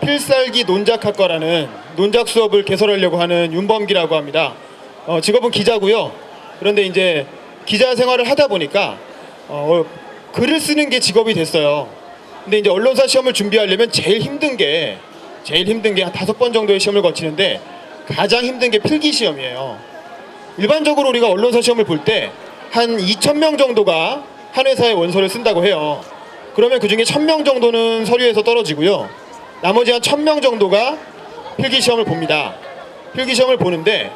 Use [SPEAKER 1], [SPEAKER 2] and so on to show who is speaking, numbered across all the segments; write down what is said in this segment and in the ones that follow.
[SPEAKER 1] 필살기 논작학과라는 논작 수업을 개설하려고 하는 윤범기라고 합니다. 어, 직업은 기자고요. 그런데 이제 기자 생활을 하다 보니까 어, 글을 쓰는 게 직업이 됐어요. 근데 이제 언론사 시험을 준비하려면 제일 힘든 게 제일 힘든 게 한 다섯 번 정도의 시험을 거치는데 가장 힘든 게 필기 시험이에요. 일반적으로 우리가 언론사 시험을 볼 때 한 2천 명 정도가 한 회사의 원서를 쓴다고 해요. 그러면 그 중에 1000명 정도는 서류에서 떨어지고요. 나머지 한 1000명 정도가 필기 시험을 봅니다. 필기 시험을 보는데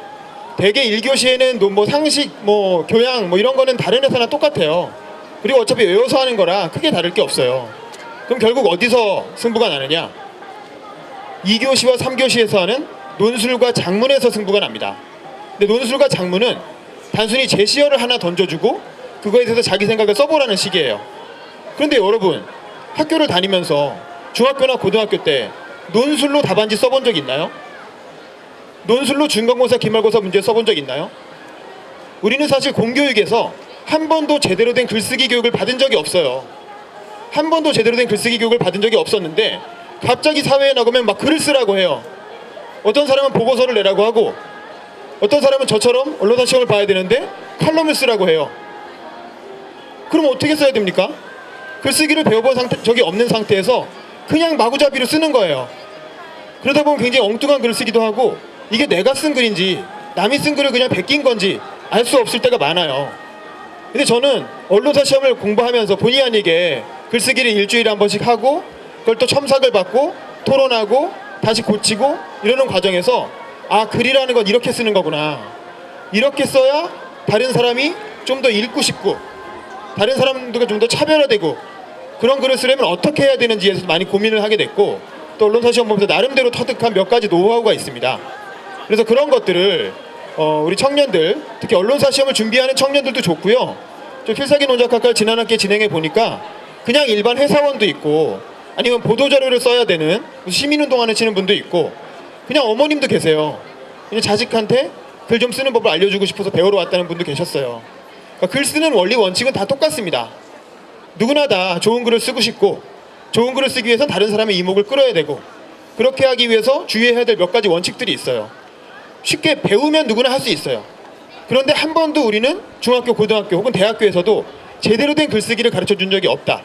[SPEAKER 1] 대개 1교시에는 뭐 상식, 뭐 교양 뭐 이런 거는 다른 회사랑 똑같아요. 그리고 어차피 외워서 하는 거라 크게 다를 게 없어요. 그럼 결국 어디서 승부가 나느냐? 2교시와 3교시에서 하는 논술과 작문에서 승부가 납니다. 근데 논술과 작문은 단순히 제시어를 하나 던져주고 그거에 대해서 자기 생각을 써보라는 식이에요. 그런데 여러분 학교를 다니면서 중학교나 고등학교 때 논술로 답안지 써본 적 있나요? 논술로 중간고사, 기말고사 문제 써본 적 있나요? 우리는 사실 공교육에서 한 번도 제대로 된 글쓰기 교육을 받은 적이 없어요. 한 번도 제대로 된 글쓰기 교육을 받은 적이 없었는데 갑자기 사회에 나가면 막 글을 쓰라고 해요. 어떤 사람은 보고서를 내라고 하고 어떤 사람은 저처럼 언론사 시험을 봐야 되는데 칼럼을 쓰라고 해요. 그럼 어떻게 써야 됩니까? 글쓰기를 배워본 상태, 적이 없는 상태에서 그냥 마구잡이로 쓰는 거예요. 그러다 보면 굉장히 엉뚱한 글을 쓰기도 하고 이게 내가 쓴 글인지 남이 쓴 글을 그냥 베낀 건지 알 수 없을 때가 많아요. 근데 저는 언론사 시험을 공부하면서 본의 아니게 글쓰기를 일주일에 한 번씩 하고 그걸 또 첨삭을 받고 토론하고 다시 고치고 이러는 과정에서 아 글이라는 건 이렇게 쓰는 거구나 이렇게 써야 다른 사람이 좀 더 읽고 싶고 다른 사람들과 좀 더 차별화되고 그런 글을 쓰려면 어떻게 해야 되는지에서 많이 고민을 하게 됐고 또 언론사 시험 보면서 나름대로 터득한 몇 가지 노하우가 있습니다. 그래서 그런 것들을 어, 우리 청년들 특히 언론사 시험을 준비하는 청년들도 좋고요. 저 필살기 논작학과를 지난 학기에 진행해 보니까 그냥 일반 회사원도 있고 아니면 보도자료를 써야 되는 시민운동 하는 치는 분도 있고 그냥 어머님도 계세요. 그냥 자식한테 글 좀 쓰는 법을 알려주고 싶어서 배우러 왔다는 분도 계셨어요. 그러니까 글 쓰는 원리 원칙은 다 똑같습니다. 누구나 다 좋은 글을 쓰고 싶고 좋은 글을 쓰기 위해서 다른 사람의 이목을 끌어야 되고 그렇게 하기 위해서 주의해야 될 몇 가지 원칙들이 있어요. 쉽게 배우면 누구나 할 수 있어요. 그런데 한 번도 우리는 중학교, 고등학교 혹은 대학교에서도 제대로 된 글쓰기를 가르쳐 준 적이 없다.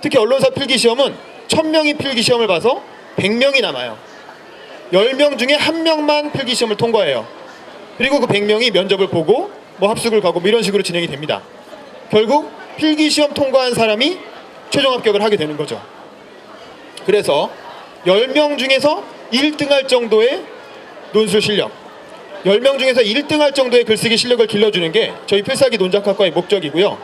[SPEAKER 1] 특히 언론사 필기 시험은 1000명이 필기 시험을 봐서 100명이 남아요. 10명 중에 한 명만 필기 시험을 통과해요. 그리고 그 100명이 면접을 보고 뭐 합숙을 가고 뭐 이런 식으로 진행이 됩니다. 결국 필기 시험 통과한 사람이 최종 합격을 하게 되는 거죠. 그래서 10명 중에서 1등 할 정도의 논술 실력, 10명 중에서 1등 할 정도의 글쓰기 실력을 길러주는 게 저희 필살기 논작학과의 목적이고요.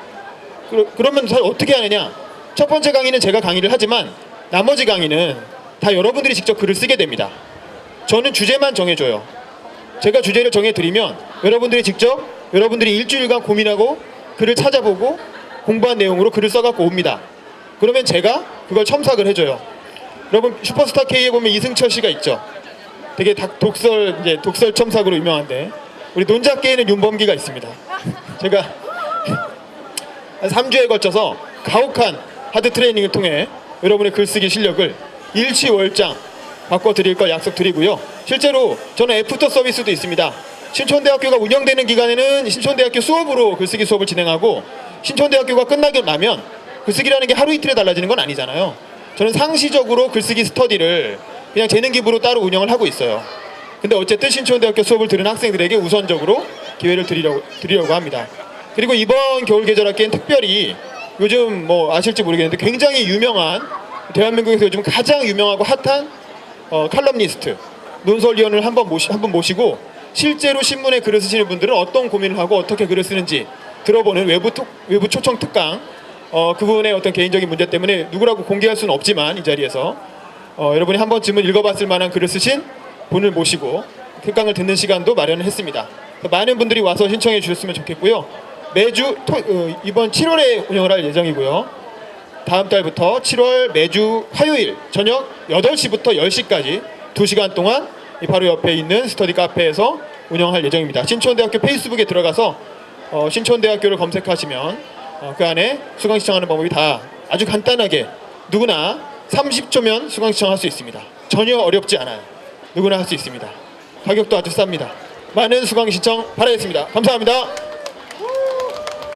[SPEAKER 1] 그러, 그러면 사실 어떻게 하느냐? 첫 번째 강의는 제가 강의를 하지만 나머지 강의는 다 여러분들이 직접 글을 쓰게 됩니다. 저는 주제만 정해줘요. 제가 주제를 정해드리면 여러분들이 직접 여러분들이 일주일간 고민하고 글을 찾아보고 공부한 내용으로 글을 써갖고 옵니다. 그러면 제가 그걸 첨삭을 해줘요. 여러분 슈퍼스타 K에 보면 이승철 씨가 있죠. 되게 닭- 독설 이제 독설 첨삭으로 유명한데 우리 논작계에는 윤범기가 있습니다. 제가 한 3주에 걸쳐서 가혹한 하드 트레이닝을 통해 여러분의 글쓰기 실력을 일치월장 바꿔드릴 걸 약속드리고요. 실제로 저는 애프터 서비스도 있습니다. 신촌대학교가 운영되는 기간에는 신촌대학교 수업으로 글쓰기 수업을 진행하고 신촌대학교가 끝나고 나면 글쓰기라는 게 하루 이틀에 달라지는 건 아니잖아요. 저는 상시적으로 글쓰기 스터디를 그냥 재능 기부로 따로 운영을 하고 있어요. 근데 어쨌든 신촌대학교 수업을 들은 학생들에게 우선적으로 기회를 드리려고, 드리려고 합니다. 그리고 이번 겨울 계절 학기엔 특별히 요즘 뭐 아실지 모르겠는데 굉장히 유명한 대한민국에서 요즘 가장 유명하고 핫한 어, 칼럼니스트 논설위원을 한번 모시 한분 모시고 실제로 신문에 글을 쓰시는 분들은 어떤 고민을 하고 어떻게 글을 쓰는지 들어보는 외부 특, 외부 초청 특강 어, 그분의 어떤 개인적인 문제 때문에 누구라고 공개할 수는 없지만 이 자리에서 어, 여러분이 한 번쯤은 읽어봤을 만한 글을 쓰신 분을 모시고 특강을 듣는 시간도 마련을 했습니다. 많은 분들이 와서 신청해 주셨으면 좋겠고요. 매주 토, 어, 이번 7월에 운영을 할 예정이고요. 다음 달부터 7월 매주 화요일 저녁 8시부터 10시까지 2시간 동안 이 바로 옆에 있는 스터디 카페에서 운영할 예정입니다. 신촌대학교 페이스북에 들어가서 어, 신촌대학교를 검색하시면 어, 그 안에 수강 신청하는 방법이 다 아주 간단하게 누구나 30초면 수강 신청할 수 있습니다. 전혀 어렵지 않아요. 누구나 할 수 있습니다. 가격도 아주 쌉니다. 많은 수강 신청 바라겠습니다. 감사합니다.